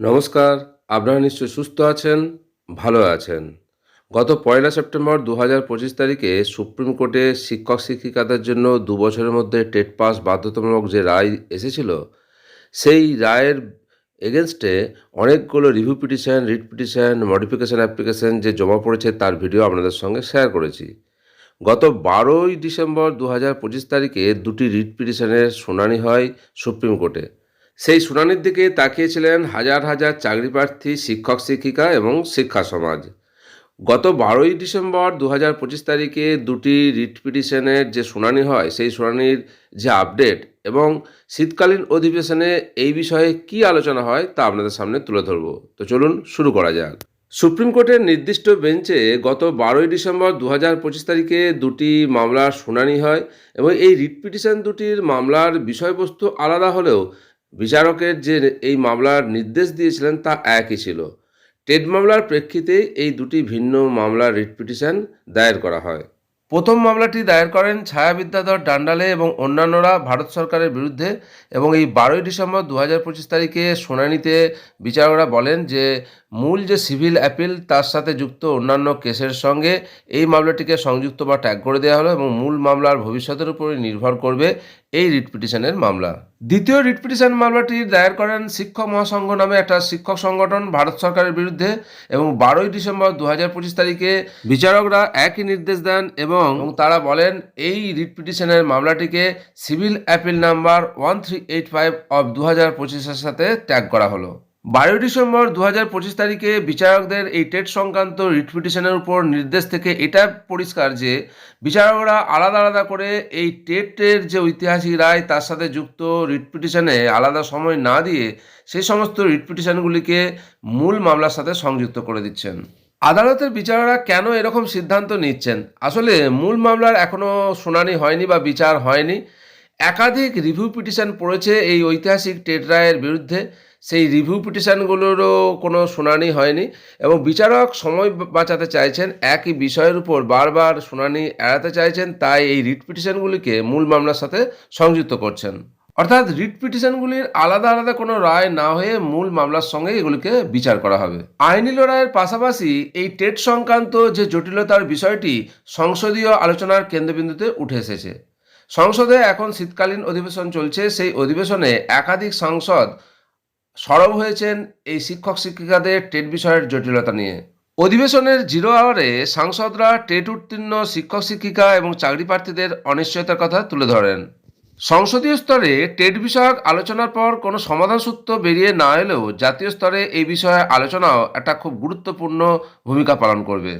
নমস্কার, আপনারা নিশ্চয়ই সুস্থ আছেন, ভালো আছেন। গত পয়লা সেপ্টেম্বর দু হাজার পঁচিশ তারিখে সুপ্রিম কোর্টে শিক্ষক শিক্ষিকাদের জন্য দু বছরের মধ্যে টেট পাস বাধ্যতামূলক যে রায় এসেছিল, সেই রায়ের এগেনস্টে অনেকগুলো review petition writ petition modification application যে জমা পড়েছে তার ভিডিও আপনাদের সঙ্গে শেয়ার করেছি। গত বারোই ডিসেম্বর দু হাজার পঁচিশ তারিখে দুটি রিট পিটিশনের শুনানি হয় সুপ্রিম কোর্টে। সেই শুনানির দিকে তাকিয়েছিলেন হাজার হাজার চাকরি প্রার্থী, শিক্ষক, শিক্ষিকা এবং শিক্ষা সমাজ। গত বারোই ডিসেম্বর দু হাজার পঁচিশ তারিখে দুটি রিট পিটিশনের যে শুনানি হয়, সেই শুনানির যে আপডেট এবং শীতকালীন অধিবেশনে এই বিষয়ে কি আলোচনা হয় তা আপনাদের সামনে তুলে ধরব। তো চলুন শুরু করা যাক। সুপ্রিম কোর্টের নির্দিষ্ট বেঞ্চে গত বারোই ডিসেম্বর দু হাজার পঁচিশ তারিখে দুটি মামলার শুনানি হয় এবং এই রিট পিটিশন দুটির মামলার বিষয়বস্তু আলাদা হলেও বিচারকের যে এই মামলার নির্দেশ দিয়েছিলেন তা একই ছিল। টেট মামলার প্রেক্ষিতে এই দুটি ভিন্ন মামলার রিট পিটিশন দায়ের করা হয়। প্রথম মামলাটি দায়ের করেন ছায়া বিদ্যাধর ডান্ডালে এবং অন্যান্যরা ভারত সরকারের বিরুদ্ধে এবং এই বারোই ডিসেম্বর দু হাজার পঁচিশ তারিখে শুনানিতে বিচারকরা বলেন যে, মূল যে সিভিল অ্যাপিল তার সাথে যুক্ত অন্যান্য কেসের সঙ্গে এই মামলাটিকে সংযুক্ত বা ট্যাগ করে দেওয়া হলো এবং মূল মামলার ভবিষ্যতের উপরে নির্ভর করবে এই রিট পিটিশনের মামলা। দ্বিতীয় রিট পিটিশন মামলাটি দায়ের করেন শিক্ষক মহাসংঘ নামে একটা শিক্ষক সংগঠন ভারত সরকারের বিরুদ্ধে এবং বারোই ডিসেম্বর দু হাজার পঁচিশ তারিখে বিচারকরা একই নির্দেশ দেন এবং তারা বলেন, এই রিট পিটিশনের মামলাটিকে civil appeal number one three eight five of দু হাজার পঁচিশের সাথে ট্যাগ করা হলো। বারোই ডিসেম্বর দু হাজার পঁচিশ তারিখে বিচারকদের এই টেট সংক্রান্ত রিট পিটিশনের উপর নির্দেশ থেকে এটা পরিষ্কার যে বিচারকরা আলাদা আলাদা করে এই টেটের যে ঐতিহাসিক রায়, তার সাথে যুক্ত রিট পিটিশনে আলাদা সময় না দিয়ে সেই সমস্ত রিট পিটিশনগুলিকে মূল মামলার সাথে সংযুক্ত করে দিচ্ছেন। আদালতের বিচারকরা কেন এরকম সিদ্ধান্ত নিচ্ছেন? আসলে মূল মামলার এখনও শুনানি হয়নি বা বিচার হয়নি। একাধিক রিভিউ পিটিশন পড়েছে এই ঐতিহাসিক টেট রায়ের বিরুদ্ধে। সেই রিভিউ পিটিশনগুলোরও কোনো শুনানি হয়নি এবং বিচারক সময় বাঁচাতে চাইছেন, একই বিষয়ের উপর বারবার শুনানি এড়াতে চাইছেন, তাই এই রিট পিটিশনগুলিকে মূল মামলার সাথে সংযুক্ত করছেন। অর্থাৎ রিট পিটিশনগুলির আলাদা আলাদা কোনো রায় না হয়ে মূল মামলার সঙ্গে এগুলিকে বিচার করা হবে। আইনি লড়াইয়ের পাশাপাশি এই টেট সংক্রান্ত যে জটিলতার বিষয়টি সংসদীয় আলোচনার কেন্দ্রবিন্দুতে উঠে এসেছে। সংসদে এখন শীতকালীন অধিবেশন চলছে। সেই অধিবেশনে একাধিক সাংসদ সরব হয়েছেন এই শিক্ষক শিক্ষিকাদের টেট বিষয়ের জটিলতা নিয়ে। অধিবেশনের জিরো আওয়ারে সাংসদরা টেট উত্তীর্ণ শিক্ষক শিক্ষিকা এবং চাকরি প্রার্থীদের অনিশ্চয়তার কথা তুলে ধরেন। সংসদীয় স্তরে টেট বিষয়ক আলোচনার পর কোনো সমাধান সূত্র বেরিয়ে না এলেও জাতীয় স্তরে এই বিষয়ে আলোচনাও একটা খুব গুরুত্বপূর্ণ ভূমিকা পালন করবে।